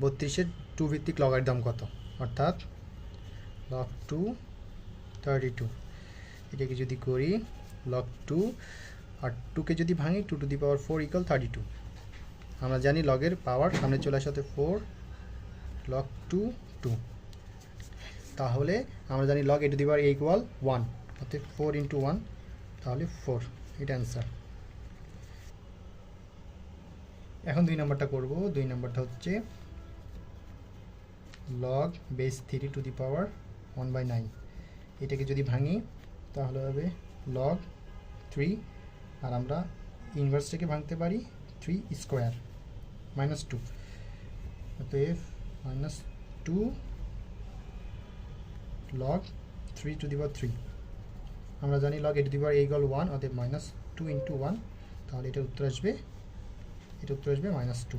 বত্রিশের টু ভিত্তিক লগারিদম কত? অর্থাৎ লক টু থার্টি টু এটাকে যদি করি লক টু আর টুকে যদি ভাঙি two to the power four equal thirty two আমরা জানি লগের পাওয়ার সামনে চলে আসাতে ফোর লক টু টু তাহলে আমরা জানি log a to the power equal one অর্থাৎ ফোর ইন্টু ওয়ান তাহলে ফোর এটা অ্যান্সার এখন দুই নম্বরটা করব। দুই নম্বরটা হচ্ছে log base three to the power one by nine এটাকে যদি ভাঙি, তাহলে হবে লগ থ্রি আর আমরা ইনভার্সটাকে ভাঙতে পারি থ্রি স্কোয়ার মাইনাস টু অতএব minus two log three to the power three আমরা জানি log a to the power equal one অতএব মাইনাস টু ইন্টু ওয়ান তাহলে এটার উত্তর আসবে, এটা উত্তর আসবে মাইনাস টু